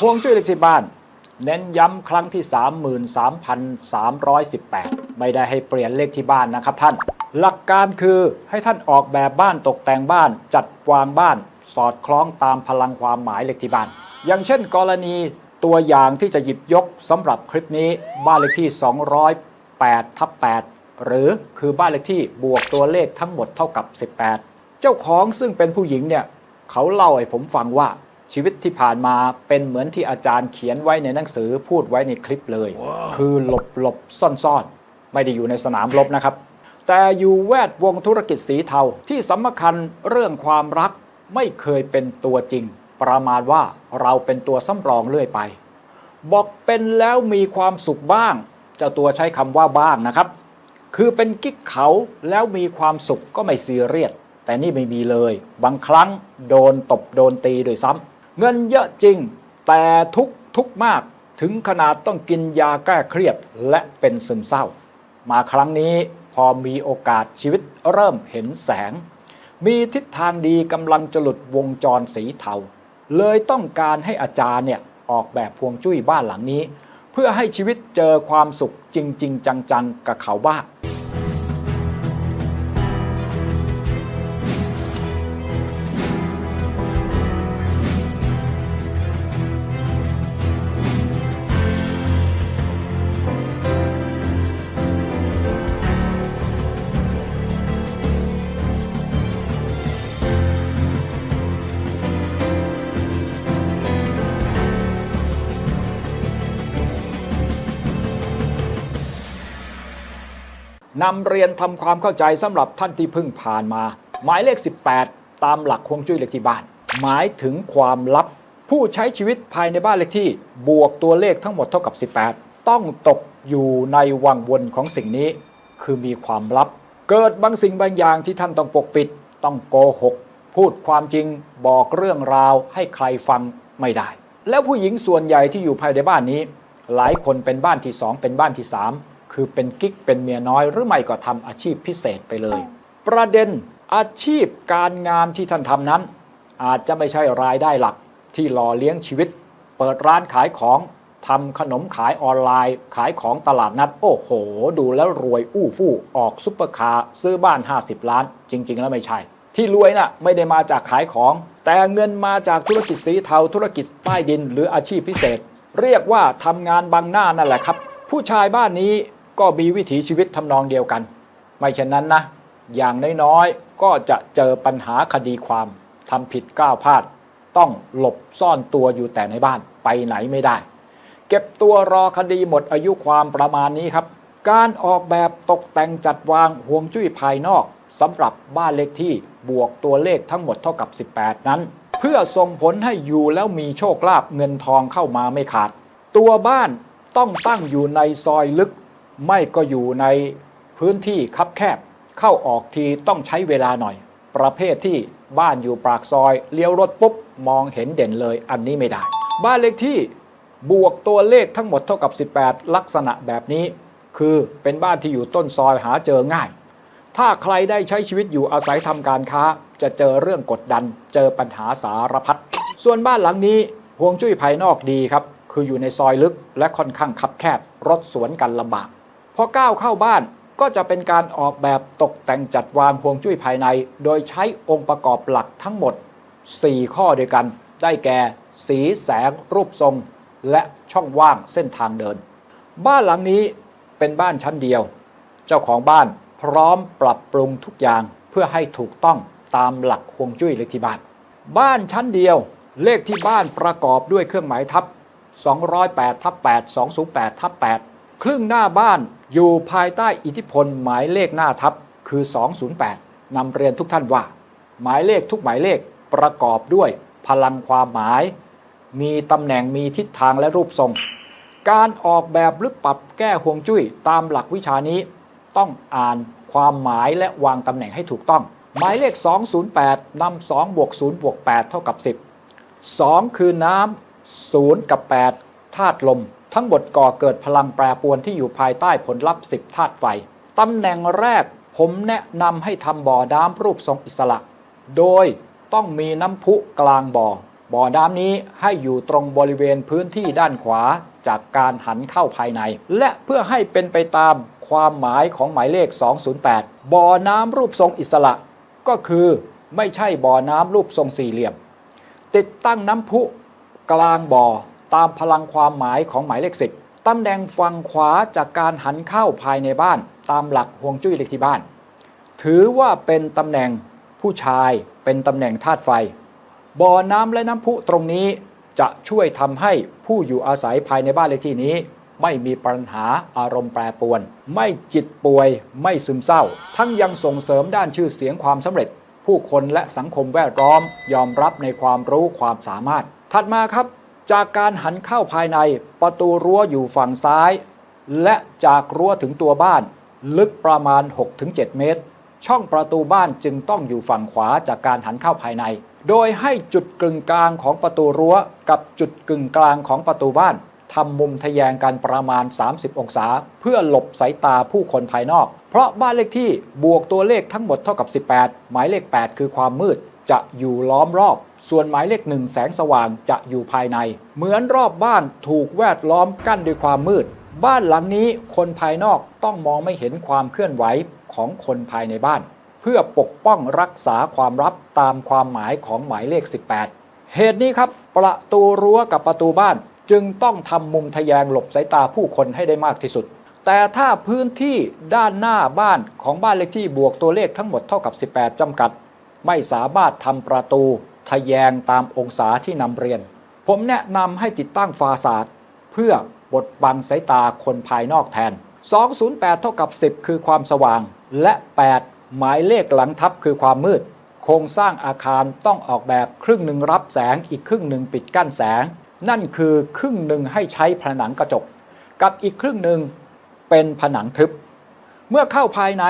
พวงจุ้ยเลขที่บ้าน เน้นย้ำครั้งที่ 33,318 ไม่ได้ให้เปลี่ยนเลขที่บ้านนะครับท่าน หลักการคือให้ท่านออกแบบบ้านตกแต่งบ้าน จัดวางบ้าน สอดคล้องตามพลังความหมายเลขที่บ้าน อย่างเช่น กรณีตัวอย่างที่จะหยิบยกสำหรับคลิปนี้บ้านเลขที่ 208ทับ8หรือคือบ้านเลขที่บวกตัวเลขทั้งหมดเท่ากับ 18 เจ้าของซึ่งเป็นผู้หญิงเนี่ยเขาเล่าให้ผมฟังว่า ชีวิตที่ผ่านมาเป็นเหมือนที่อาจารย์เขียนไว้ในหนังสือพูดไว้ในคลิปเลย คือหลบหลบซ่อนซ่อนๆไม่ได้อยู่ในสนามรบนะครับ แต่อยู่แวดวงธุรกิจสีเทาที่สำคัญเรื่องความรักไม่เคยเป็นตัวจริง ประมาณว่าเราเป็นตัวสำรองเรื่อยไป บอกเป็นแล้วมีความสุขบ้าง เจ้าตัวใช้คำว่าบ้างนะครับ คือเป็นกิ๊กเขาแล้วมีความสุขก็ไม่ซีเรียสแต่นี่ไม่มีเลย บางครั้งโดนตบโดนตีโดวยซ้ำ เงินเยอะจริง แต่ทุกทุกมากถึงขนาดต้องกินยาแก้เครียดและเป็นซึมเศร้า มาครั้งนี้พอมีโอกาสชีวิตเริ่มเห็นแสง มีทิศทางดีกำลังจะหลุดวงจรสีเทา เลยต้องการให้อาจารย์เนี่ยออกแบบพวงจุ้ยบ้านหลังนี้ เพื่อให้ชีวิตเจอความสุขจริง ๆ จัง ๆ กับเขาบ้าง นำเรียนทำความเข้าใจสำหรับท่านที่เพิ่งผ่านมา หมายเลข 18 ตามหลักฮวงจุ้ยเลขที่บ้าน หมายถึงความลับ ผู้ใช้ชีวิตภายในบ้านเลขที่บวกตัวเลขทั้งหมดเท่ากับ 18 ต้องตกอยู่ในวังวนของสิ่งนี้ คือมีความลับ เกิดบางสิ่งบางอย่างที่ท่านต้องปกปิด ต้องโกหก พูดความจริงบอกเรื่องราวให้ใครฟังไม่ได้ แล้วผู้หญิงส่วนใหญ่ที่อยู่ภายในบ้านนี้ หลายคนเป็นบ้านที่สองเป็นบ้านที่สาม คือเป็นกิ๊กเป็นเมียน้อย หรือไม่ก็ทำอาชีพพิเศษไปเลย ประเด็นอาชีพการงานที่ท่านทำนั้น อาจจะไม่ใช่รายได้หลักที่หล่อเลี้ยงชีวิต เปิดร้านขายของทำขนมขายออนไลน์ ขายของตลาดนัด โอ้โห ดูแล้วรวยอู้ฟู่ออกซุปเปอร์คาร์ซื้อบ้าน 50 ล้าน จริง ๆ แล้วไม่ใช่ ที่รวยน่ะไม่ได้มาจากขายของ แต่เงินมาจากธุรกิจสีเทาธุรกิจใต้ดิน หรืออาชีพพิเศษ เรียกว่าทำงานบังหน้านั่นแหละครับ ผู้ชายบ้านนี้ ก็มีวิถีชีวิตทำนองเดียวกัน ไม่เช่นนั้นนะ อย่างน้อยๆ ก็จะเจอปัญหาคดีความทำผิดก้าวพลาด ต้องหลบซ่อนตัวอยู่แต่ในบ้านไปไหนไม่ได้ เก็บตัวรอคดีหมดอายุความประมาณนี้ครับ การออกแบบตกแต่งจัดวางห่วงจุ้ยภายนอกสำหรับบ้านเลขที่บวกตัวเลขทั้งหมดเท่ากับ 18 นั้น เพื่อส่งผลให้อยู่แล้วมีโชคลาภเงินทองเข้ามาไม่ขาด ตัวบ้านต้องตั้งอยู่ในซอยลึก ไม่ก็อยู่ในพื้นที่คับแคบ เข้าออกทีต้องใช้เวลาหน่อย ประเภทที่บ้านอยู่ปากซอย เลี้ยวรถปุ๊บ มองเห็นเด่นเลยอันนี้ไม่ได้ บ้านเลขที่บวกตัวเลขทั้งหมดเท่ากับ 18 ลักษณะแบบนี้ คือเป็นบ้านที่อยู่ต้นซอยหาเจอง่าย ถ้าใครได้ใช้ชีวิตอยู่อาศัยทำการค้า จะเจอเรื่องกดดัน เจอปัญหาสารพัดส่วนบ้านหลังนี้ห่วงจุ้ยภายนอกดีครับ คืออยู่ในซอยลึกและค่อนข้างคับแคบรถสวนกันลำบาก พอก้าวเข้าบ้านก็จะเป็นการออกแบบตกแต่งจัดวางพวงจุ้ยภายใน โดยใช้องค์ประกอบหลักทั้งหมด 4 ข้อด้วยกัน ได้แก่ สีแสง รูปทรง และช่องว่างเส้นทางเดิน บ้านหลังนี้เป็นบ้านชั้นเดียว เจ้าของบ้านพร้อมปรับปรุงทุกอย่างเพื่อให้ถูกต้องตามหลักฮวงจุ้ยเลขที่บ้าน บ้านชั้นเดียว เลขที่บ้านประกอบด้วยเครื่องหมายทับ 208ทับ8 208ทับ8 ครึ่งหน้าบ้านอยู่ภายใต้อิทธิพลหมายเลขหน้าทับคือ 208 นำเรียนทุกท่านว่า หมายเลขทุกหมายเลขประกอบด้วยพลังความหมาย มีตำแหน่งมีทิศทางและรูปทรง การออกแบบหรือปรับแก้ห่วงจุ้ยตามหลักวิชานี้ ต้องอ่านความหมายและวางตำแหน่งให้ถูกต้อง หมายเลข 208นำ2บวก0บวก8เท่ากับ 10 2 คือน้ำ0กับ 8ธาตุลม ทั้งหมดก่อเกิดพลังแปรปรวนที่อยู่ภายใต้ผลลัพธ์10ธาตุไฟตำแหน่งแรกผมแนะนำให้ทำบ่อน้ำรูปทรงอิสระ โดยต้องมีน้ำพุกลางบ่อ บ่อน้ำนี้ให้อยู่ตรงบริเวณพื้นที่ด้านขวาจากการหันเข้าภายใน และเพื่อให้เป็นไปตามความหมายของหมายเลข 208 บ่อน้ำรูปทรงอิสระ ก็คือไม่ใช่บ่อน้ำรูปทรงสี่เหลี่ยม ติดตั้งน้ำพุกลางบ่อ ตามพลังความหมายของหมายเลข10ตำแหน่งฝั่งขวาจากการหันเข้าภายในบ้าน ตามหลักฮวงจุ้ยเลขที่บ้าน ถือว่าเป็นตำแหน่งผู้ชายเป็นตำแหน่งธาตุไฟ บ่อน้ำและน้ำพุตรงนี้จะช่วยทำให้ผู้อยู่อาศัยภายในบ้านเลขที่นี้ ไม่มีปัญหาอารมณ์แปรปรวน ไม่จิตป่วยไม่ซึมเศร้า ทั้งยังส่งเสริมด้านชื่อเสียงความสำเร็จ ผู้คนและสังคมแวดล้อมยอมรับในความรู้ความสามารถ ถัดมาครับ จากการหันเข้าภายในประตูรั้วอยู่ฝั่งซ้าย และจากรั้วถึงตัวบ้าน ลึกประมาณ 6-7 เมตร ช่องประตูบ้านจึงต้องอยู่ฝั่งขวาจากการหันเข้าภายใน โดยให้จุดกึ่งกลางของประตูรั้ว กับจุดกึ่งกลางของประตูบ้านทำมุมทะแยงกันประมาณ 30 องศา เพื่อหลบสายตาผู้คนภายนอก เพราะบ้านเลขที่บวกตัวเลขทั้งหมดเท่ากับ 18 หมายเลข 8 คือความมืดจะอยู่ล้อมรอบ ส่วนหมายเลขหนึ่งแสงสว่างจะอยู่ภายใน เหมือนรอบบ้านถูกแวดล้อมกั้นด้วยความมืด บ้านหลังนี้คนภายนอกต้องมองไม่เห็นความเคลื่อนไหวของคนภายในบ้าน เพื่อปกป้องรักษาความลับตามความหมายของหมายเลข 18 เหตุนี้ครับ ประตูรั้วกับประตูบ้านจึงต้องทำมุมทะแยงหลบสายตาผู้คนให้ได้มากที่สุด แต่ถ้าพื้นที่ด้านหน้าบ้านของบ้านเลขที่บวกตัวเลขทั้งหมดเท่ากับ 18จำกัด ไม่สามารถทำประตู ทะแยงตามองศาที่นำเรียน ผมแนะนำให้ติดตั้งฟาสาดเพื่อบดบังสายตาคนภายนอกแทน 208 เท่ากับ 10 คือความสว่าง และ 8 หมายเลขหลังทับคือความมืด โครงสร้างอาคารต้องออกแบบครึ่งหนึ่งรับแสงอีกครึ่งหนึ่งปิดกั้นแสง นั่นคือครึ่งหนึ่งให้ใช้ผนังกระจก กับอีกครึ่งหนึ่งเป็นผนังทึบ เมื่อเข้าภายใน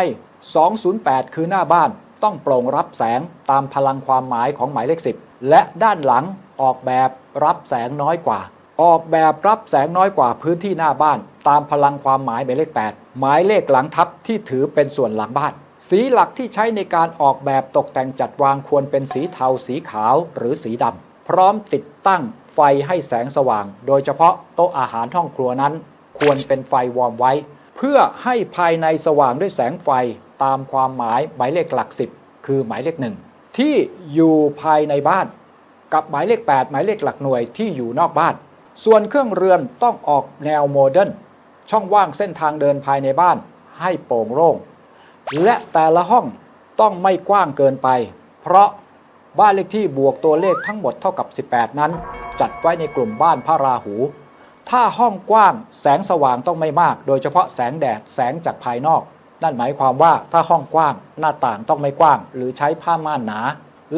208 คือหน้าบ้าน ต้องโปร่งรับแสงตามพลังความหมายของหมายเลข 10 และด้านหลังออกแบบรับแสงน้อยกว่า ออกแบบรับแสงน้อยกว่าพื้นที่หน้าบ้าน ตามพลังความหมายหมายเลข 8 หมายเลขหลังทับที่ถือเป็นส่วนหลังบ้าน สีหลักที่ใช้ในการออกแบบตกแต่งจัดวางควรเป็นสีเทาสีขาวหรือสีดำพร้อมติดตั้งไฟให้แสงสว่าง โดยเฉพาะโต๊ะอาหารห้องครัวนั้น ควรเป็นไฟวอร์มไว้ เพื่อให้ภายในสว่างด้วยแสงไฟ ตามความหมายหมายเลขหลักสิบคือหมายเลขหนึ่งที่อยู่ภายในบ้าน กับหมายเลข 8 หมายเลขหลักหน่วยที่อยู่นอกบ้าน ส่วนเครื่องเรือนต้องออกแนวโมเดิร์นช่องว่างเส้นทางเดินภายในบ้านให้โปร่งโล่งและแต่ละห้องต้องไม่กว้างเกินไป เพราะบ้านเลขที่บวกตัวเลขทั้งหมดเท่ากับ 18 นั้น จัดไว้ในกลุ่มบ้านพระราหู ถ้าห้องกว้างแสงสว่างต้องไม่มาก โดยเฉพาะแสงแดดแสงจากภายนอก นั่นหมายความว่าถ้าห้องกว้าง หน้าต่างต้องไม่กว้าง หรือใช้ผ้าม่านหนา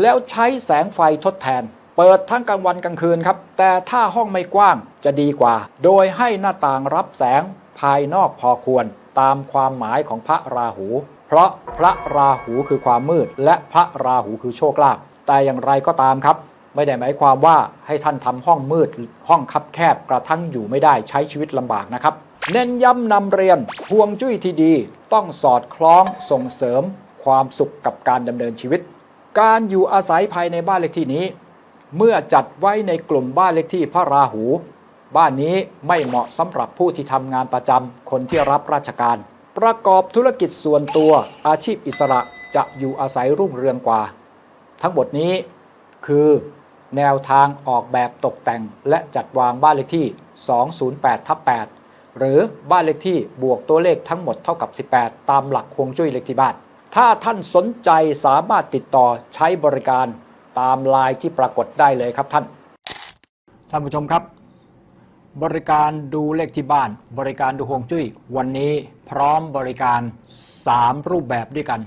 แล้วใช้แสงไฟทดแทน เปิดทั้งกลางวันกลางคืนครับ แต่ถ้าห้องไม่กว้างจะดีกว่า โดยให้หน้าต่างรับแสงภายนอกพอควร ตามความหมายของพระราหู เพราะพระราหูคือความมืด และพระราหูคือโชคลาภแต่อย่างไรก็ตามครับ ไม่ได้หมายความว่าให้ท่านทำห้องมืด ห้องคับแคบกระทั่งอยู่ไม่ได้ใช้ชีวิตลำบากนะครับเน้นย้ำนำเรียนพวงจุ้ยที่ดี ต้องสอดคล้องส่งเสริมความสุขกับการดำเนินชีวิต การอยู่อาศัยภายในบ้านเลขที่นี้ เมื่อจัดไว้ในกลุ่มบ้านเลขที่พระราหู บ้านนี้ไม่เหมาะสำหรับผู้ที่ทำงานประจำคนที่รับราชการ ประกอบธุรกิจส่วนตัวอาชีพอิสระจะอยู่อาศัยรุ่งเรืองกว่า ทั้งหมดนี้คือแนวทางออกแบบตกแต่งและจัดวางบ้านเลขที่ 208ทับ8 หรือบ้านเลขที่บวกตัวเลขทั้งหมดเท่ากับ 18 ตามหลักฮวงจุ้ยเลขที่บ้าน ถ้าท่านสนใจสามารถติดต่อใช้บริการตามลน์ที่ปรากฏได้เลยครับท่าน ท่านผู้ชมครับ บริการดูเลขที่บ้าน บริการดูฮวงจุ้ย วันนี้พร้อมบริการ 3 รูปแบบด้วยกัน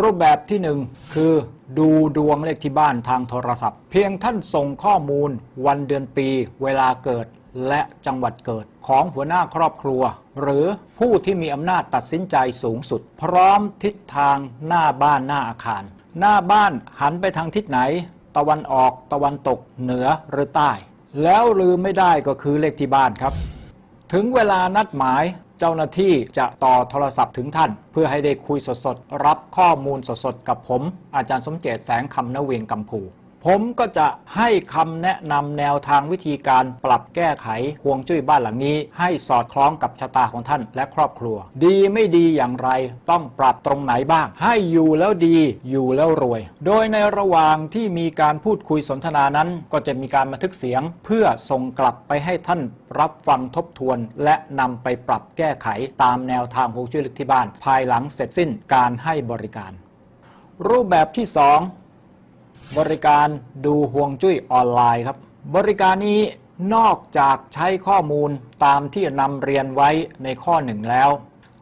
รูปแบบที่ 1 คือดูดวงเลขที่บ้านทางโทรศัพท์ เพียงท่านส่งข้อมูลวันเดือนปี เวลาเกิด และจังหวัดเกิดของหัวหน้าครอบครัว หรือผู้ที่มีอำนาจตัดสินใจสูงสุด พร้อมทิศทางหน้าบ้านหน้าอาคาร หน้าบ้านหันไปทางทิศไหน ตะวันออกตะวันตกเหนือหรือใต้ แล้วลืมไม่ได้ก็คือเลขที่บ้านครับ ถึงเวลานัดหมายเจ้าหน้าที่จะต่อโทรศัพท์ถึงท่าน เพื่อให้ได้คุยสดๆ รับข้อมูลสดๆ กับผม อาจารย์สมเจตแสงคำนเวียงกัมพู ผมก็จะให้คำแนะนำแนวทางวิธีการปรับแก้ไขห่วงจุ้ยบ้านหลังนี้ ให้สอดคล้องกับชะตาของท่านและครอบครัว ดีไม่ดีอย่างไร ต้องปรับตรงไหนบ้าง ให้อยู่แล้วดีอยู่แล้วรวย โดยในระหว่างที่มีการพูดคุยสนทนานั้น ก็จะมีการบันทึกเสียง เพื่อส่งกลับไปให้ท่านรับฟังทบทวน และนำไปปรับแก้ไขตามแนวทางห่วงจุ้ยลึกที่บ้าน ภายหลังเสร็จสิ้นการให้บริการ รูปแบบที่ 2 บริการดูห่วงจุ้ยออนไลน์ครับ บริการนี้นอกจากใช้ข้อมูลตามที่นำเรียนไว้ในข้อหนึ่งแล้ว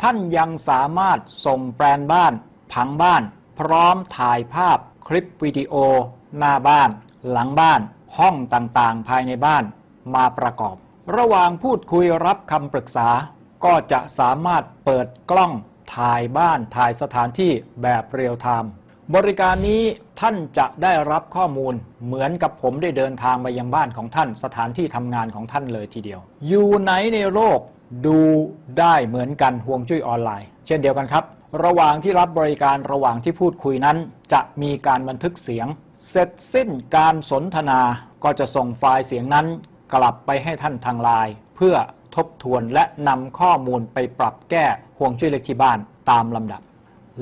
ท่านยังสามารถส่งแปลนบ้าน ผังบ้าน พร้อมถ่ายภาพคลิปวิดีโอ หน้าบ้าน หลังบ้าน ห้องต่างๆ ภายในบ้านมาประกอบ ระหว่างพูดคุยรับคำปรึกษา ก็จะสามารถเปิดกล้องถ่ายบ้านถ่ายสถานที่แบบเรียลไทม์ บริการนี้ท่านจะได้รับข้อมูลเหมือนกับผมได้เดินทางไปยังบ้านของท่าน สถานที่ทำงานของท่านเลยทีเดียว อยู่ไหนในโลกดูได้เหมือนกันห่วงจุ้ยออนไลน์ เช่นเดียวกันครับ ระหว่างที่รับบริการระหว่างที่พูดคุยนั้น จะมีการบันทึกเสียง เสร็จสิ้นการสนทนาก็จะส่งไฟล์เสียงนั้น กลับไปให้ท่านทางไลน์เพื่อทบทวนและนำข้อมูลไปปรับแก้ห่วงจุ้ยเล็กที่บ้านตามลำดับ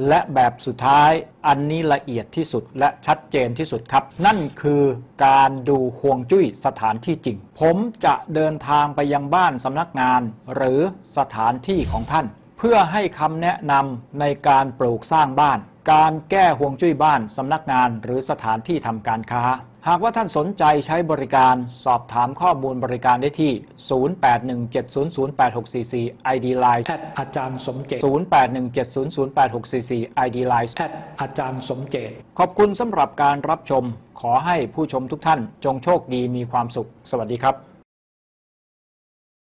และแบบสุดท้ายอันนี้ละเอียดที่สุดและชัดเจนที่สุดครับ นั่นคือการดูห่วงจุ้ยสถานที่จริง ผมจะเดินทางไปยังบ้านสำนักงาน หรือสถานที่ของท่าน เพื่อให้คำแนะนำในการปลูกสร้างบ้าน การแก้ห่วงจุ้ยบ้านสำนักงานหรือสถานที่ทำการค้า หากว่าท่านสนใจใช้บริการสอบถามข้อมูลบริการได้ที่ 0817008644 ID Line แอดอาจารย์สมเจต0817008644 ID Line แอดอาจารย์สมเจต ขอบคุณสำหรับการรับชม ขอให้ผู้ชมทุกท่านจงโชคดีมีความสุข สวัสดีครับ